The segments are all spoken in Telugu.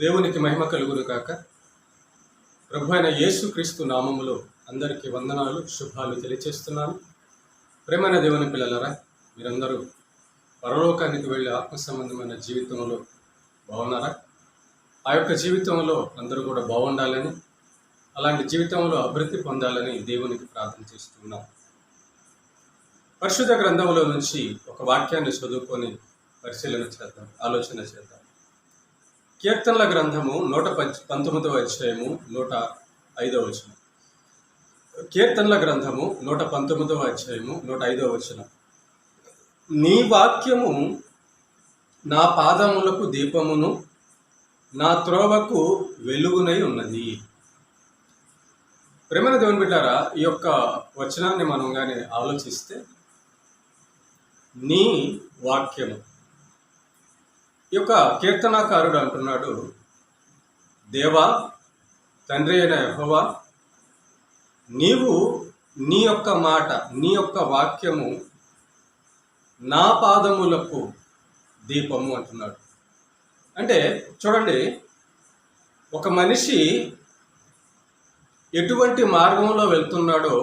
దేవునికి మహిమ కలుగును కాక ప్రభు అయిన యేసుక్రీస్తు నామములో అందరికీ వందనాలు శుభాలు తెలియచేస్తున్నాను. ప్రేమైన దేవుని పిల్లలరా మీరందరూ పరలోకానికి వెళ్ళే ఆత్మ సంబంధమైన జీవితంలో బాగున్నారా? ఆ యొక్క జీవితంలో అందరూ కూడా బాగుండాలని అలాంటి జీవితంలో అభివృద్ధి పొందాలని దేవునికి ప్రార్థన చేస్తున్నాం. పరిశుద్ధ గ్రంథంలో నుంచి ఒక వాక్యాన్ని చదువుకొని పరిశీలన చేద్దాం ఆలోచన చేద్దాం. కీర్తనల గ్రంథము నూట పంచ పంతొమ్మిదవ అధ్యాయము నూట ఐదవ వచనం. కీర్తనల గ్రంథము నూట పంతొమ్మిదవ అధ్యాయము నూట ఐదవ వచనం. నీ వాక్యము నా పాదములకు దీపమును నా త్రోవకు వెలుగునై ఉన్నది. ప్రేమన దేవుని బిడ్డారా ఈ యొక్క వచనాన్ని మనం కానీ ఆలోచిస్తే నీ వాక్యము ఈ యొక్క కీర్తనాకారుడు అంటున్నాడు దేవా తండ్రి అయిన యహోవా నీవు నీ యొక్క మాట నీ యొక్క వాక్యము నా పాదములకు దీపము అంటున్నాడు. అంటే చూడండి ఒక మనిషి ఎటువంటి మార్గంలో వెళ్తున్నాడో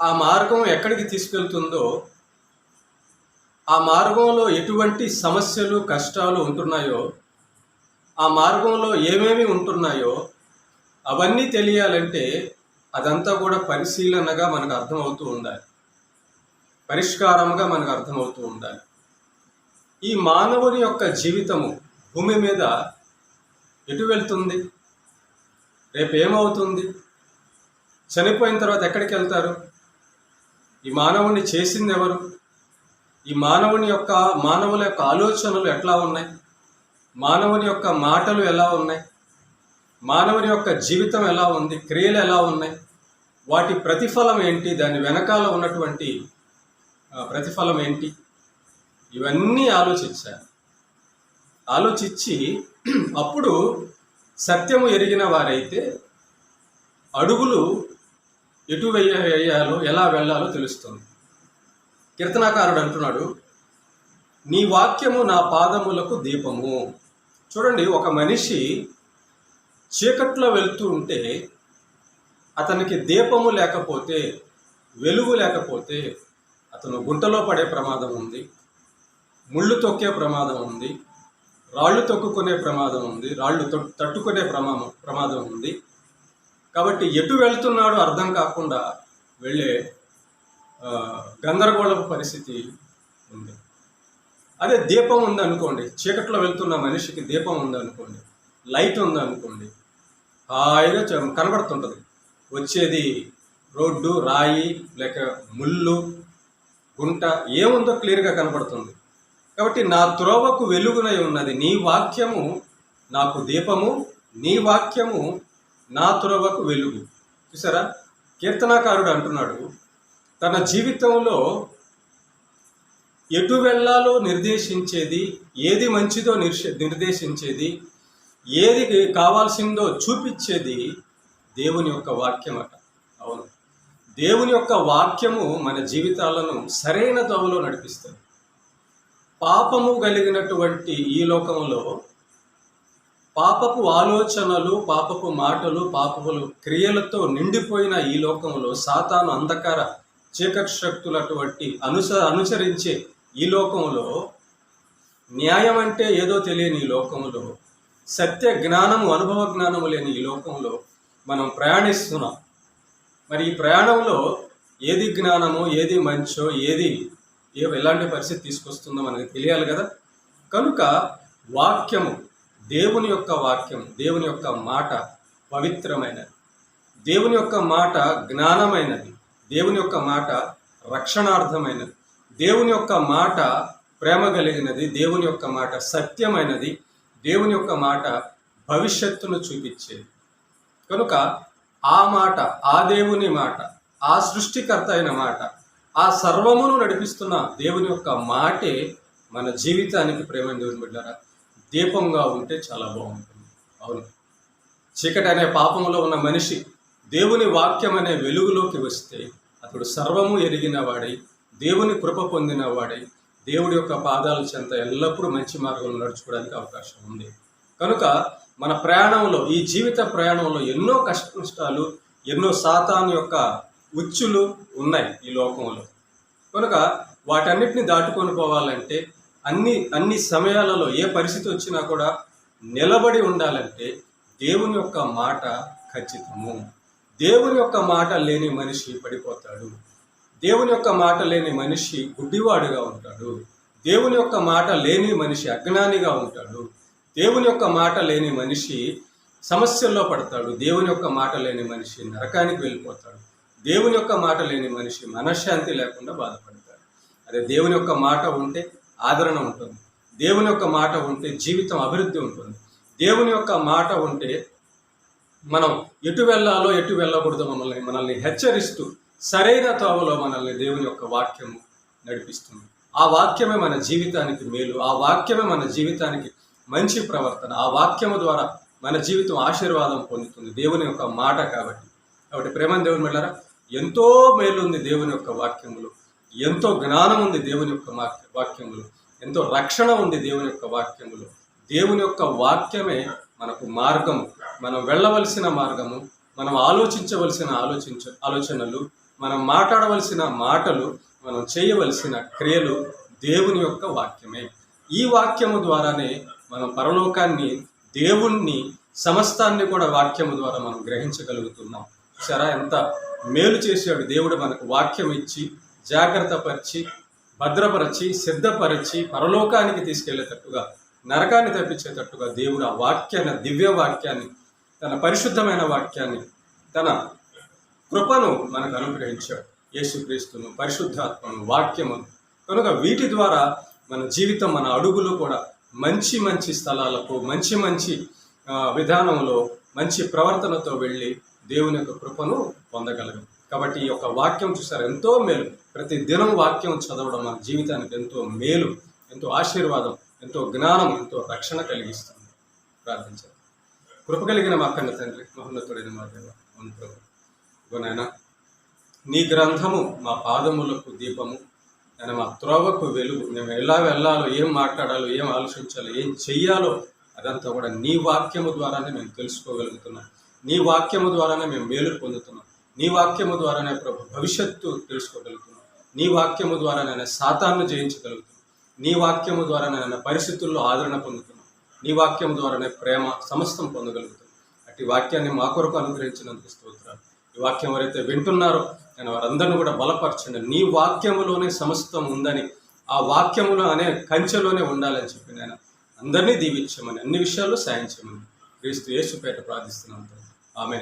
ఆ మార్గం ఎక్కడికి తీసుకెళ్తుందో ఆ మార్గంలో ఎటువంటి సమస్యలు కష్టాలు ఉంటున్నాయో ఆ మార్గంలో ఏమేమి ఉంటున్నాయో అవన్నీ తెలియాలంటే అదంతా కూడా పరిశీలనగా మనకు అర్థమవుతూ ఉండాలి. పరిష్కారంగా మనకు అర్థమవుతూ ఉండాలి. ఈ మానవుని యొక్క జీవితము భూమి మీద ఎటు వెళ్తుంది? రేపు ఏమవుతుంది? చనిపోయిన తర్వాత ఎక్కడికి వెళ్తారు? ఈ మానవుని చేసింది ఎవరు? ఈ మానవుని యొక్క మానవుల యొక్క ఆలోచనలు ఎట్లా ఉన్నాయి? మానవుని యొక్క మాటలు ఎలా ఉన్నాయి? మానవుని యొక్క జీవితం ఎలా ఉంది? క్రియలు ఎలా ఉన్నాయి? వాటి ప్రతిఫలం ఏంటి? దాని వెనకాల ఉన్నటువంటి ప్రతిఫలం ఏంటి? ఇవన్నీ ఆలోచించారు ఆలోచించి అప్పుడు సత్యము ఎరిగిన వారైతే అడుగులు ఎటు వెయ్య వేయాలో ఎలా వెళ్ళాలో తెలుస్తుంది. కీర్తనాకారుడు అంటున్నాడు నీ వాక్యము నా పాదములకు దీపము. చూడండి ఒక మనిషి చీకట్లో వెళ్తూ ఉంటే అతనికి దీపము లేకపోతే వెలుగు లేకపోతే అతను గుంటలో పడే ప్రమాదం ఉంది ముళ్ళు తొక్కే ప్రమాదం ఉంది రాళ్ళు తొక్కుకునే ప్రమాదం ఉంది రాళ్ళు తట్టుకునే ప్రమాదం ప్రమాదం ఉంది. కాబట్టి ఎటు వెళ్తున్నాడో అర్థం కాకుండా వెళ్ళే గందరగోళపు పరిస్థితి ఉంది. అదే దీపం ఉందనుకోండి చీకట్లో వెళ్తున్న మనిషికి దీపం ఉందనుకోండి లైట్ ఉందనుకోండి హాయిగా కనబడుతుంటుంది. వచ్చేది రోడ్డు రాయి లేక ముళ్ళు గుంట ఏముందో క్లియర్గా కనబడుతుంది. కాబట్టి నా త్రోవకు వెలుగునై ఉన్నది నీ వాక్యము నాకు దీపము నీ వాక్యము నా త్రోవకు వెలుగు. చూసారా? కీర్తనాకారుడు అంటున్నాడు తన జీవితంలో ఎటు వెళ్ళాలో నిర్దేశించేది ఏది మంచిదో నిర్దేశించేది ఏది కావాల్సిందో చూపించేది దేవుని యొక్క వాక్యం అట అవును. దేవుని యొక్క వాక్యము మన జీవితాలను సరైన దోవలో నడిపిస్తుంది. పాపము కలిగినటువంటి ఈ లోకంలో పాపపు ఆలోచనలు పాపపు మాటలు పాపపు క్రియలతో నిండిపోయిన ఈ లోకంలో సాతాను అంధకార చీకటి శక్తులటువంటి అనుస అనుసరించే ఈ లోకంలో న్యాయం అంటే ఏదో తెలియని ఈ లోకంలో సత్య జ్ఞానము అనుభవ జ్ఞానము లేని ఈ లోకంలో మనం ప్రయాణిస్తున్నాం. మరి ఈ ప్రయాణంలో ఏది జ్ఞానమో ఏది మంచో ఏది ఏ ఎలాంటి పరిస్థితి తీసుకొస్తుందో మనకు తెలియాలి కదా. కనుక వాక్యము దేవుని యొక్క వాక్యం దేవుని యొక్క మాట పవిత్రమైనది. దేవుని యొక్క మాట జ్ఞానమైనది. దేవుని యొక్క మాట రక్షణార్థమైనది. దేవుని యొక్క మాట ప్రేమ కలిగినది దేవుని యొక్క మాట సత్యమైనది దేవుని యొక్క మాట భవిష్యత్తును చూపించేది. కనుక ఆ మాట ఆ దేవుని మాట ఆ సృష్టికర్త అయిన మాట ఆ సర్వమును నడిపిస్తున్న దేవుని యొక్క మాటే మన జీవితానికి ప్రేమ దేవుని బిడ్డారా. దీపంగా ఉంటే చాలా బాగుంటుంది. అవును. చీకటి అనే పాపంలో ఉన్న మనిషి దేవుని వాక్యం అనే వెలుగులోకి వస్తే అతడు సర్వము ఎరిగిన వాడై దేవుని కృప పొందిన వాడై దేవుడి యొక్క పాదాల చెంత ఎల్లప్పుడూ మంచి మార్గంలో నడుచుకోవడానికి అవకాశం ఉంది. కనుక మన ప్రయాణంలో ఈ జీవిత ప్రయాణంలో ఎన్నో కష్ట నష్టాలు ఎన్నో సాతాన్ యొక్క ఉచ్చులు ఉన్నాయి ఈ లోకంలో. కనుక వాటన్నిటిని దాటుకొని పోవాలంటే అన్ని అన్ని సమయాలలో ఏ పరిస్థితి వచ్చినా కూడా నిలబడి ఉండాలంటే దేవుని యొక్క మాట ఖచ్చితము. దేవుని యొక్క మాట లేని మనిషి పడిపోతాడు. దేవుని యొక్క మాట లేని మనిషి గుడ్డివాడుగా ఉంటాడు. దేవుని యొక్క మాట లేని మనిషి అజ్ఞానిగా ఉంటాడు. దేవుని యొక్క మాట లేని మనిషి సమస్యల్లో పడతాడు. దేవుని యొక్క మాట లేని మనిషి నరకానికి వెళ్ళిపోతాడు. దేవుని యొక్క మాట లేని మనిషి మనశ్శాంతి లేకుండా బాధపడతాడు. అదే దేవుని యొక్క మాట ఉంటే ఆదరణ ఉంటుంది. దేవుని యొక్క మాట ఉంటే జీవితం అభివృద్ధి ఉంటుంది. దేవుని యొక్క మాట ఉంటే మనం ఎటు వెళ్ళాలో ఎటు వెళ్ళకూడదు మమ్మల్ని మనల్ని హెచ్చరిస్తూ సరైన తోవలో మనల్ని దేవుని యొక్క వాక్యము నడిపిస్తుంది. ఆ వాక్యమే మన జీవితానికి మేలు ఆ వాక్యమే మన జీవితానికి మంచి ప్రవర్తన ఆ వాక్యము ద్వారా మన జీవితం ఆశీర్వాదం పొందుతుంది దేవుని యొక్క మాట కాబట్టి. కాబట్టి ప్రేమ దేవుని వెళ్ళారా ఎంతో మేలుంది దేవుని యొక్క వాక్యములు ఎంతో జ్ఞానం ఉంది దేవుని యొక్క వాక్య వాక్యములు ఎంతో రక్షణ ఉంది దేవుని యొక్క వాక్యములు. దేవుని యొక్క వాక్యమే మనకు మార్గము మనం వెళ్ళవలసిన మార్గము మనం ఆలోచించవలసిన ఆలోచించ ఆలోచనలు మనం మాట్లాడవలసిన మాటలు మనం చేయవలసిన క్రియలు దేవుని యొక్క వాక్యమే. ఈ వాక్యము ద్వారానే మనం పరలోకాన్ని దేవుణ్ణి సమస్తాన్ని కూడా వాక్యము ద్వారా మనం గ్రహించగలుగుతున్నాం. సరా ఎంత మేలు చేసాడు దేవుడు మనకు వాక్యం ఇచ్చి జాగ్రత్త పరిచి భద్రపరచి సిద్ధపరిచి పరలోకానికి తీసుకెళ్ళేటట్టుగా నరకాన్ని తప్పించేటట్టుగా దేవుడు ఆ వాక్యాన్ని దివ్య వాక్యాన్ని తన పరిశుద్ధమైన వాక్యాన్ని తన కృపను మనకు అనుగ్రహించాడు. యేసుక్రీస్తును పరిశుద్ధాత్మను వాక్యమును. కనుక వీటి ద్వారా మన జీవితం మన అడుగులు కూడా మంచి మంచి స్థలాలకు మంచి మంచి విధానంలో మంచి ప్రవర్తనతో వెళ్ళి దేవుని యొక్క కృపను పొందగలగం. కాబట్టి ఈ యొక్క వాక్యం చూసారు? ఎంతో మేలు. ప్రతి దినం వాక్యం చదవడం మన జీవితానికి ఎంతో మేలు ఎంతో ఆశీర్వాదం ఎంతో జ్ఞానం ఎంతో రక్షణ కలిగిస్తుంది. ప్రార్థించారు కృప కలిగిన మా కన్న తండ్రి మహోన్నతుడైన మా దేవ అవును ప్రభు. నీ గ్రంథము మా పాదములకు దీపము. నేను మా త్రోవకు వెలుగు. మేము ఎలా వెళ్ళాలో ఏం మాట్లాడాలో ఏం ఆలోచించాలో ఏం చెయ్యాలో అదంతా కూడా నీ వాక్యము ద్వారానే మేము తెలుసుకోగలుగుతున్నాం. నీ వాక్యము ద్వారానే మేము మేలు పొందుతున్నాం. నీ వాక్యము ద్వారానే ప్రభు భవిష్యత్తు తెలుసుకోగలుగుతున్నాం. నీ వాక్యము ద్వారా నేను సాతాన్ని జయించగలుగుతున్నాను నీ వాక్యము ద్వారా నేను పరిస్థితుల్లో ఆదరణ పొందుతున్నాను నీ వాక్యం ద్వారానే ప్రేమ సమస్తం పొందగలుగుతున్నాం అటు వాక్యాన్ని మా కొరకు అనుగ్రహించినందుకు స్తోత్రాలు. ఈ వాక్యం ఎవరైతే వింటున్నారో నేను వారందరిని కూడా బలపరచండి. నీ వాక్యములోనే సమస్తం ఉందని ఆ వాక్యములో అనే కంచెలోనే ఉండాలని చెప్పి నేను అందరినీ దీవించమని అన్ని విషయాల్లో సాయం చేయమని క్రీస్తు యేసుపేట ప్రార్థిస్తున్నాను ఆమె